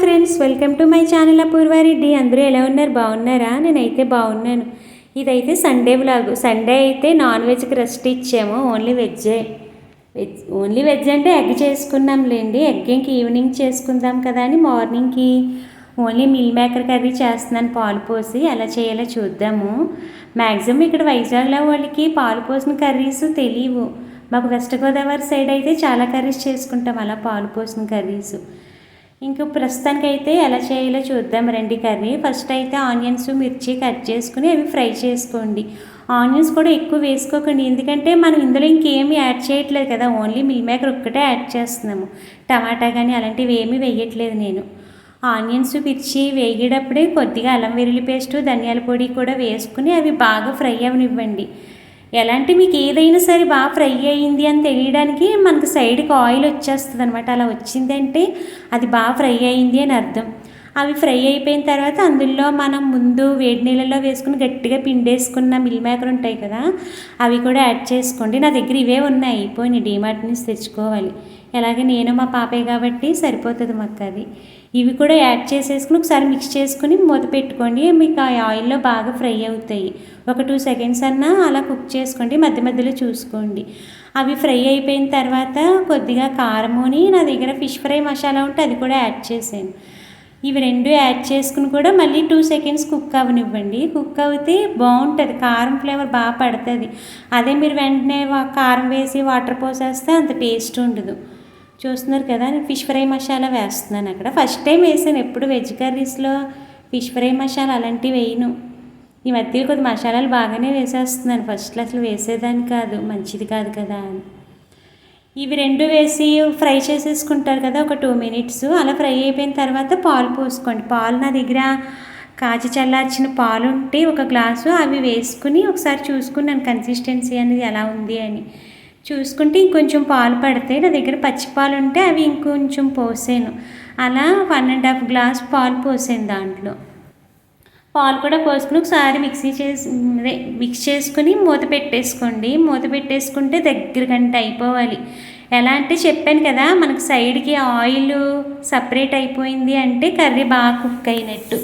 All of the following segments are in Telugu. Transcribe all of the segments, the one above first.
Friends welcome to my channel Apoorva Reddy అందరూ ఎలా ఉన్నారు? బాగున్నారా? నేనైతే బాగున్నాను. ఇదైతే సండే బ్లాగ్ సండే అయితే నాన్ వెజ్కి రెస్ట్ ఇచ్చాము. ఓన్లీ వెజ్జే వెజ్ ఓన్లీ వెజ్ అంటే ఎగ్ చేసుకున్నాంలేండి. ఎగ్ ఇంక ఈవినింగ్ చేసుకుందాం కదా అని మార్నింగ్కి ఓన్లీ మిల్ మేకర్ కర్రీ చేస్తున్నాను. పాలు పోసి ఎలా చేయాలో చూద్దాము. మ్యాక్సిమం ఇక్కడ వైజాగ్లో వాళ్ళకి పాలు పోసిన కర్రీస్ తెలియవు మాకు వెస్ట్ గోదావరి సైడ్ అయితే చాలా కర్రీస్ చేసుకుంటాం. అలా పాలు పోసిన కర్రీస్. ఇంకా ప్రస్తుతానికైతే ఎలా చేయాలో చూద్దాం రండి కర్రీ. ఫస్ట్ అయితే ఆనియన్స్ మిర్చి కట్ చేసుకుని అవి ఫ్రై చేసుకోండి. ఆనియన్స్ కూడా ఎక్కువ వేసుకోకండి. ఎందుకంటే మనం ఇందులో ఇంకేమి యాడ్ చేయట్లేదు కదా ఓన్లీ మిల్ మేకర్ ఒక్కటే యాడ్ చేస్తున్నాము. టమాటా కానీ అలాంటివి ఏమీ వేయట్లేదు నేను. ఆనియన్స్ మిర్చి వేగేటప్పుడే కొద్దిగా అల్లం వెల్లుల్లి పేస్టు ధనియాల పొడి కూడా వేసుకుని అవి బాగా ఫ్రై అవనివ్వండి. ఎలాంటి మీకు ఏదైనా సరే బాగా ఫ్రై అయ్యింది అని తెలియడానికి మనకు సైడ్కి ఆయిల్ వచ్చేస్తుంది అనమాట అలా వచ్చిందంటే అది బాగా ఫ్రై అయింది అని అర్థం. అవి ఫ్రై అయిపోయిన తర్వాత అందులో మనం ముందు వేడి నీళ్ళలో వేసుకుని గట్టిగా పిండేసుకున్న మిల్ మేకర్ ఉంటాయి కదా అవి కూడా యాడ్ చేసుకోండి. నా దగ్గర ఇవే ఉన్నాయి పోయి డీమార్ట్ నుంచి తెచ్చుకోవాలి. ఎలాగే నేను మా పాపే కాబట్టి సరిపోతుంది మాకు అది. ఇవి కూడా యాడ్ చేసేసుకుని ఒకసారి మిక్స్ చేసుకుని మూత పెట్టుకోండి. మీకు ఆ ఆయిల్లో బాగా ఫ్రై అవుతాయి. ఒక టూ సెకండ్స్ అన్నా అలా కుక్ చేసుకోండి. మధ్య మధ్యలో చూసుకోండి. అవి ఫ్రై అయిపోయిన తర్వాత కొద్దిగా కారముని నా దగ్గర ఫిష్ ఫ్రై మసాలా ఉంటే అది కూడా యాడ్ చేసాను ఇవి రెండు యాడ్ చేసుకుని కూడా మళ్ళీ టూ సెకండ్స్ కుక్ అవనివ్వండి. కుక్ అవుతే బాగుంటుంది. కారం ఫ్లేవర్ బాగా పడుతుంది. అదే మీరు వెంటనే కారం వేసి వాటర్ పోసేస్తే అంత టేస్ట్ ఉండదు. చూస్తున్నారు కదా నేను ఫిష్ ఫ్రై మసాలా వేస్తున్నాను అక్కడ. ఫస్ట్ టైం వేసాను. ఎప్పుడు వెజ్ కర్రీస్లో ఫిష్ ఫ్రై మసాలా అలాంటివి వేయను. ఈ మధ్య కొద్ది మసాలాలు బాగానే వేసేస్తున్నాను. ఫస్ట్లో అసలు వేసేదాన్ని కాదు. మంచిది కాదు కదా అని. ఇవి రెండు వేసి ఫ్రై చేసేసుకుంటారు కదా ఒక టూ మినిట్స్ అలా ఫ్రై అయిపోయిన తర్వాత పాలు పోసుకోండి. పాలు నా దగ్గర కాచి చల్లార్చిన పాలు ఉంటే ఒక గ్లాసు అవి వేసుకుని ఒకసారి చూసుకున్నాను కన్సిస్టెన్సీ అనేది ఎలా ఉంది అని. చూసుకుంటే ఇంకొంచెం పాలు పడితే నా దగ్గర పచ్చి పాలు ఉంటే అవి ఇంకొంచెం పోసాను. అలా వన్ అండ్ హాఫ్ గ్లాస్ పాలు పోసాను దాంట్లో. పాలు కూడా పోసుకుని ఒకసారి మిక్సీ చేసి అదే మిక్స్ చేసుకుని మూత పెట్టేసుకోండి. మూత పెట్టేసుకుంటే దగ్గర గంట అయిపోవాలి. ఎలా అంటే చెప్పాను కదా మనకు సైడ్కి ఆయిల్ సపరేట్ అయిపోయింది అంటే కర్రీ బాగా కుక్ అయినట్టు.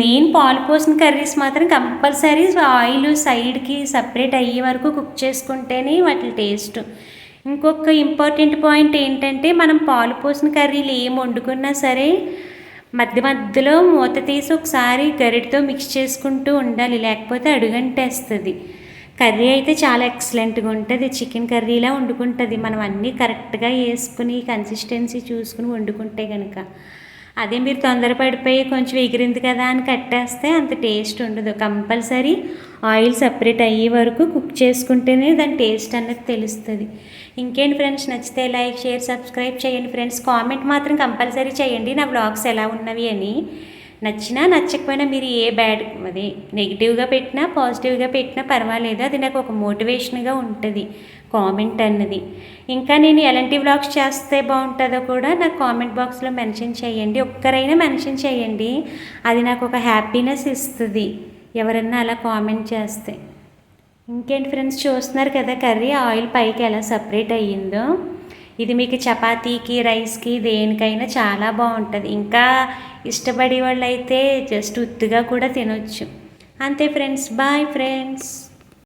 మెయిన్ పాలు పోసిన కర్రీస్ మాత్రం కంపల్సరీ ఆయిల్ సైడ్కి సపరేట్ అయ్యే వరకు కుక్ చేసుకుంటేనే వాటి టేస్ట్. ఇంకొక ఇంపార్టెంట్ పాయింట్ ఏంటంటే మనం పాలు పోసిన కర్రీలు ఏం వండుకున్నా సరే మధ్య మధ్యలో మూత తీసి ఒకసారి గరిటితో మిక్స్ చేసుకుంటూ ఉండాలి లేకపోతే అడుగంటేస్తుంది. కర్రీ అయితే చాలా ఎక్సలెంట్గా ఉంటుంది. చికెన్ కర్రీలా వండుకుంటుంది. మనం అన్నీ కరెక్ట్గా వేసుకుని కన్సిస్టెన్సీ చూసుకుని వండుకుంటే కనుక అదే మీరు తొందరపడిపోయి కొంచెం ఎగిరింది కదా అని కట్టేస్తే అంత టేస్ట్ ఉండదు. కంపల్సరీ ఆయిల్ సపరేట్ అయ్యే వరకు కుక్ చేసుకుంటేనే దాని టేస్ట్ అన్నది తెలుస్తుంది. ఇంకేంటి ఫ్రెండ్స్? నచ్చితే లైక్ షేర్ సబ్స్క్రైబ్ చేయండి ఫ్రెండ్స్. కామెంట్ మాత్రం కంపల్సరీ చేయండి. నా బ్లాగ్స్ ఎలా ఉన్నవి అని. నచ్చినా నచ్చకపోయినా మీరు ఏ బ్యాడ్ అది నెగిటివ్గా పెట్టినా పాజిటివ్గా పెట్టినా పర్వాలేదు. అది నాకు ఒక మోటివేషన్గా ఉంటుంది. కామెంట్ అన్నది. ఇంకా నేను ఎలాంటి వ్లాగ్స్ చేస్తే బాగుంటుందో కూడా నాకు కామెంట్ బాక్స్లో మెన్షన్ చేయండి. ఒక్కరైనా మెన్షన్ చేయండి. అది నాకు ఒక హ్యాపీనెస్ ఇస్తుంది. ఎవరన్నా అలా కామెంట్ చేస్తే. ఇంకేంటి ఫ్రెండ్స్ చూస్తున్నారు కదా కర్రీ ఆయిల్ పైకి ఎలా సపరేట్ అయ్యిందో. ఇది మీకు చపాతీకి రైస్కి దేనికైనా చాలా బాగుంటుంది. ఇంకా ఇష్టపడే వాళ్ళు అయితే జస్ట్ ఉత్తుగా కూడా తినొచ్చు. అంతే ఫ్రెండ్స్ బాయ్ ఫ్రెండ్స్.